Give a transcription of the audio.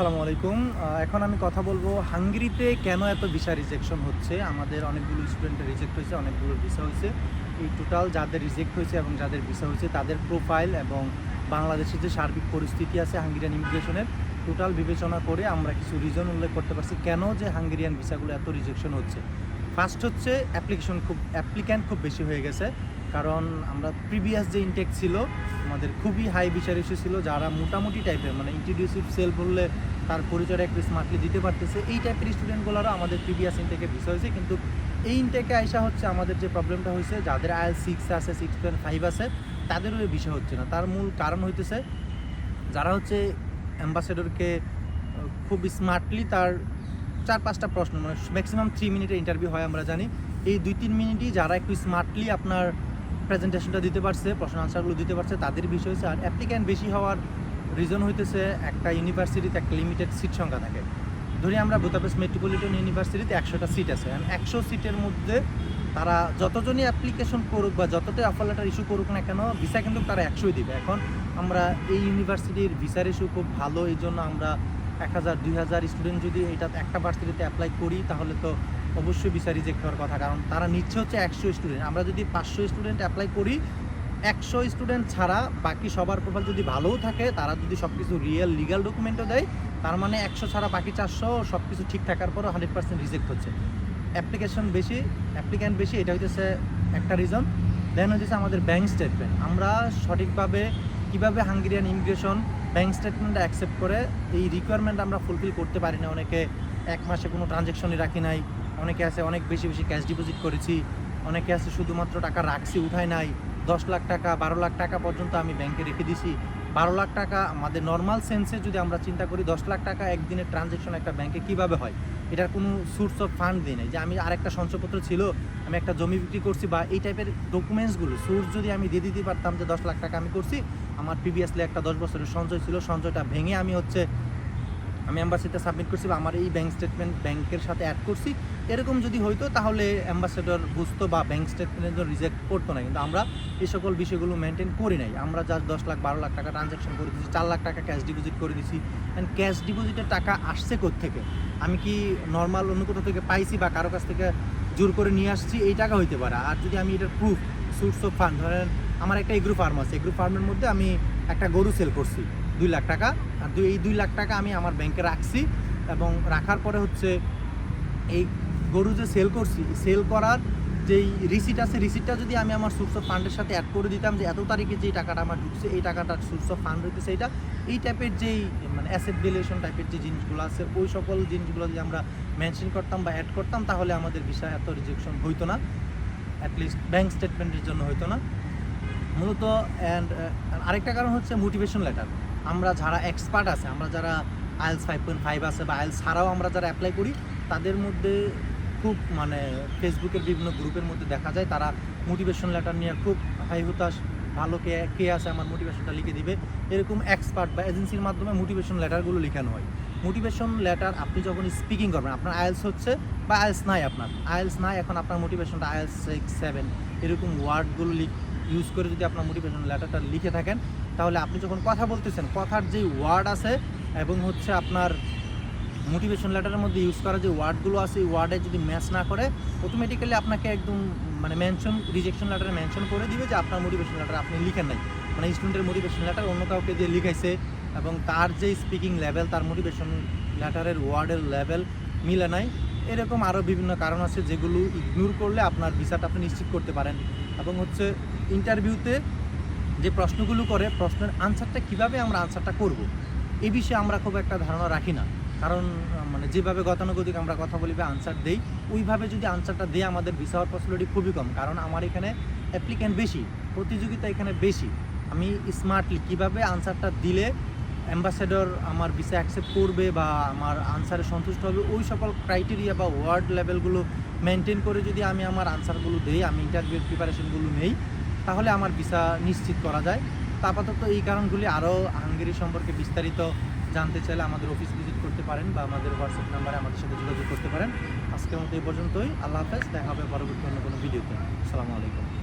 আসসালামু আলাইকুম। এখন আমি কথা বলব হাঙ্গেরিতে কেন এত ভিসা রিজেকশন হচ্ছে? আমাদের অনেকগুলো স্টুডেন্টের রিজেক্ট হয়েছে, অনেকগুলো ভিসা হয়েছে। এই টোটাল যাদের রিজেক্ট হয়েছে এবং যাদের ভিসা হয়েছে, তাদের প্রোফাইল এবং বাংলাদেশের যে সার্বিক পরিস্থিতি আছে হাঙ্গেরিয়ান ইমিগ্রেশনের টোটাল বিবেচনা করে আমরা কিছু রিজন উল্লেখ করতে পারছি কেন যে হাঙ্গেরিয়ান ভিসাগুলো এত রিজেকশন হচ্ছে। ফার্স্ট হচ্ছে অ্যাপ্লিকেশন খুব অ্যাপ্লিক্যান্ট খুব বেশি হয়ে গেছে। কারণ আমরা প্রিভিয়াস যে ইনটেক ছিল, আমাদের খুবই হাই বিচার ইস্যু ছিল, যারা মোটামুটি টাইপের মানে ইন্ট্রোডিউসিভ সেল বললে তার পরিচয়টা একটু স্মার্টলি দিতে পারতেছে, এই টাইপের স্টুডেন্টগুলোরও আমাদের প্রিভিয়াস ইনটেকে ভিসা হয়েছে, কিন্তু এই ইনটেকে আইসা হচ্ছে আমাদের যে প্রবলেমটা হয়েছে, যাদের আয়াল সিক্স আছে সিক্স পয়েন্ট ফাইভ আছে, তাদেরও এই বিষয় হচ্ছে না। তার মূল কারণ হইতেছে, যারা হচ্ছে অ্যাম্বাসেডরকে খুব স্মার্টলি তার চার পাঁচটা প্রশ্ন মানে ম্যাক্সিমাম থ্রি মিনিটের ইন্টারভিউ হয় আমরা জানি। এই দুই তিন মিনিটই যারা একটু স্মার্টলি আপনার প্রেজেন্টেশনটা দিতে পারছে, প্রশ্ন আনসারগুলো দিতে পারছে। তাদের বিষয় হচ্ছে, আর অ্যাপ্লিক্যান্ট বেশি হওয়ার রিজন হইতেছে একটা ইউনিভার্সিটিতে একটা লিমিটেড সিট সংখ্যা থাকে। ধরি আমরা বুতাপেস মেট্রোপলিটন ইউনিভার্সিটিতে একশোটা সিট আছে। একশো সিটের মধ্যে তারা যতজনই অ্যাপ্লিকেশন করুক বা যতটাই অফার লেটার ইস্যু করুক না কেন ভিসা কিন্তু তারা একশোই দিবে। এখন আমরা এই ইউনিভার্সিটির ভিসার ইস্যু খুব ভালো এই জন্য আমরা এক হাজার, দুই হাজার স্টুডেন্ট যদি এটা একটা ভার্সিটিতে অ্যাপ্লাই করি, তাহলে তো অবশ্যই ভিসা রিজেক্ট হওয়ার কথা, কারণ তারা নিচ্ছে হচ্ছে একশো স্টুডেন্ট আমরা যদি পাঁচশো স্টুডেন্ট অ্যাপ্লাই করি, একশো স্টুডেন্ট ছাড়া বাকি সবার প্রোফাইল যদি ভালোও থাকে, তারা যদি সব কিছু রিয়েল লিগাল ডকুমেন্টও দেয়, তার মানে একশো ছাড়া বাকি চারশো সব কিছু ঠিক থাকার পরও হান্ড্রেড পার্সেন্ট রিজেক্ট হচ্ছে। অ্যাপ্লিকেশন বেশি অ্যাপ্লিক্যান্ট বেশি, এটা হইতেছে একটা রিজন দেন হচ্ছে আমাদের ব্যাংক স্টেটমেন্ট আমরা সঠিকভাবে কীভাবে হাঙ্গেরিয়ান ইমিগ্রেশন ব্যাঙ্ক স্টেটমেন্টটা অ্যাকসেপ্ট করে, এই রিকোয়ারমেন্ট আমরা ফুলফিল করতে পারি না অনেকে। এক মাসে কোনো ট্রানজ্যাকশনই রাখি নাই। অনেকে আছে, অনেক বেশি বেশি ক্যাশ ডিপোজিট করেছি, অনেকে আছে শুধুমাত্র টাকা রাখছি উঠাই নাই। দশ লাখ টাকা, বারো লাখ টাকা পর্যন্ত আমি ব্যাংকে রেখে দিছি। বারো লাখ টাকা আমাদের নর্মাল সেন্সে যদি আমরা চিন্তা করি, দশ লাখ টাকা একদিনের ট্রানজ্যাকশন একটা ব্যাংকে কীভাবে হয়? এটার কোনো সোর্স অফ ফান্ড দিই নাই। যে আমি আরেকটা সঞ্চয়পত্র ছিল, আমি একটা জমি বিক্রি করছি বা এই টাইপের ডকুমেন্টসগুলো সোর্স যদি আমি দিয়ে দিতে পারতাম যে দশ লাখ টাকা আমি করছি, আমার প্রিভিয়াসলি একটা দশ বছরের সঞ্চয় ছিল, সঞ্চয়টা ভেঙে আমি হচ্ছে আমি অ্যাম্বাসিতে সাবমিট করছি বা আমার এই ব্যাঙ্ক স্টেটমেন্ট ব্যাংকের সাথে অ্যাড করছি। এরকম যদি হইতো, তাহলে অ্যাম্বাসেডর বুঝতো বা ব্যাঙ্ক স্টেটমেন্টের জন্য রিজেক্ট করতো না। কিন্তু আমরা এই সকল বিষয়গুলো মেনটেন করি নাই। আমরা জাস্ট দশ লাখ, বারো লাখ টাকা ট্রানজ্যাকশন করে দিচ্ছি চার লাখ টাকা ক্যাশ ডিপোজিট করে দিচ্ছি অ্যান্ড ক্যাশ ডিপোজিটের টাকা আসছে থেকে আমি কি নর্মাল অন্য কোথাও থেকে পাইছি বা কারও কাছ থেকে জোর করে নিয়ে আসছি? এই টাকা হইতে পারে। আর যদি আমি এটার প্রুফ সোর্স অফ ফান্ড ধরেন আমার একটা এগ্রো ফার্ম আছে। এগ্রো ফার্মের মধ্যে আমি একটা গরু সেল করছি। দুই লাখ টাকা। আর দুই এই দুই লাখ টাকা আমি আমার ব্যাংকে রাখছি এবং রাখার পরে হচ্ছে এই গরু যে সেল করছি সেল করার যেই রিসিট আছে রিসিটটা যদি আমি আমার অফ ফান্ডের সাথে অ্যাড করে দিতাম যে এত তারিখে যেই টাকাটা আমার ঢুকছে, এই টাকাটা অফ ফান্ড হইতেছে এটা এই টাইপের যেই মানে অ্যাসেট ভ্যালুয়েশন টাইপের যে জিনিসগুলো আছে, ওই সকল জিনিসগুলো যদি আমরা মেনশন করতাম বা অ্যাড করতাম, তাহলে আমাদের বিষয় এত রিজেকশন হইতো না। অ্যাটলিস্ট ব্যাংক স্টেটমেন্টের জন্য হইতো না। মূলত অ্যান্ড আরেকটা কারণ হচ্ছে মোটিভেশন লেটার আমরা যারা এক্সপার্ট আছে, আমরা যারা আইএলস ফাইভ পয়েন্ট ফাইভ আছে বা আইএলস ছাড়াও আমরা যারা অ্যাপ্লাই করি, তাদের মধ্যে খুব মানে ফেসবুকের বিভিন্ন গ্রুপের মধ্যে দেখা যায়। তারা মোটিভেশন লেটার নিয়ে খুব হাই হতাশ, ভালো কে কে আছে আমার মোটিভেশনটা লিখে দিবে। এরকম এক্সপার্ট বা এজেন্সির মাধ্যমে মোটিভেশন লেটারগুলো লেখানো হয়। মোটিভেশন লেটার আপনি যখন স্পিকিং করবেন, আপনার আইএলস হচ্ছে বা আইএলস নাই আপনার। আইএলস নাই, এখন আপনার মোটিভেশনটা আইএলস সিক্স সেভেন এরকম ওয়ার্ডগুলো লিখ ইউজ করে যদি আপনার মোটিভেশন লেটারটা লিখে থাকেন তাহলে আপনি যখন কথা বলতেছেন, কথার যে ওয়ার্ড আছে এবং হচ্ছে আপনার মোটিভেশন লেটারের মধ্যে ইউজ করা যে ওয়ার্ডগুলো আছে ওয়ার্ডে যদি ম্যাচ না করে অটোমেটিক্যালি আপনাকে একদম মানে মেনশন রিজেকশন লেটারে মেনশন করে দিবে যে আপনার মোটিভেশন লেটার আপনি লিখেন নাই। মানে স্টুডেন্টের মোটিভেশন লেটার অন্য কাউকে দিয়ে লিখাইছে এবং তার যে স্পিকিং লেভেল তার মোটিভেশন লেটারের ওয়ার্ডের লেভেল মিলে নাই। এরকম আরও বিভিন্ন কারণ আছে যেগুলো ইগনোর করলে আপনার ভিসাটা আপনি নিশ্চিত করতে পারেন। এবং হচ্ছে ইন্টারভিউতে যে প্রশ্নগুলো করে, প্রশ্নের আনসারটা কীভাবে আমরা আনসারটা করব এই বিষয়ে আমরা খুব একটা ধারণা রাখি না। কারণ মানে যেভাবে গতানুগতিক আমরা কথা বলি বা আনসার দেই, ওইভাবে যদি আনসারটা দেয়, আমাদের ভিসা হওয়ার পসিবিলিটি খুবই কম। কারণ আমার এখানে অ্যাপ্লিক্যান্ট বেশি, প্রতিযোগিতা এখানে বেশি। আমি স্মার্টলি কীভাবে আনসারটা দিলে অ্যাম্বাসেডর আমার ভিসা অ্যাকসেপ্ট করবে বা আমার আনসারে সন্তুষ্ট হবে, ওই সকল ক্রাইটেরিয়া বা ওয়ার্ড লেভেলগুলো মেনটেন করে যদি আমি আমার আনসারগুলো দিই, আমি ইন্টারভিউ প্রিপারেশনগুলো নেই তাহলে আমার ভিসা নিশ্চিত করা যায়। তা আপাতত এই কারণগুলি আরও হাঙ্গেরি সম্পর্কে বিস্তারিত জানতে চাইলে আমাদের অফিস ভিজিট করতে পারেন বা আমাদের হোয়াটসঅ্যাপ নাম্বারে আমাদের সাথে যোগাযোগ করতে পারেন। আজকের মতো এই পর্যন্তই। আল্লাহ হাফেজ। দেখা হবে পরবর্তী অন্য কোনো ভিডিওতে। আসসালামু আলাইকুম।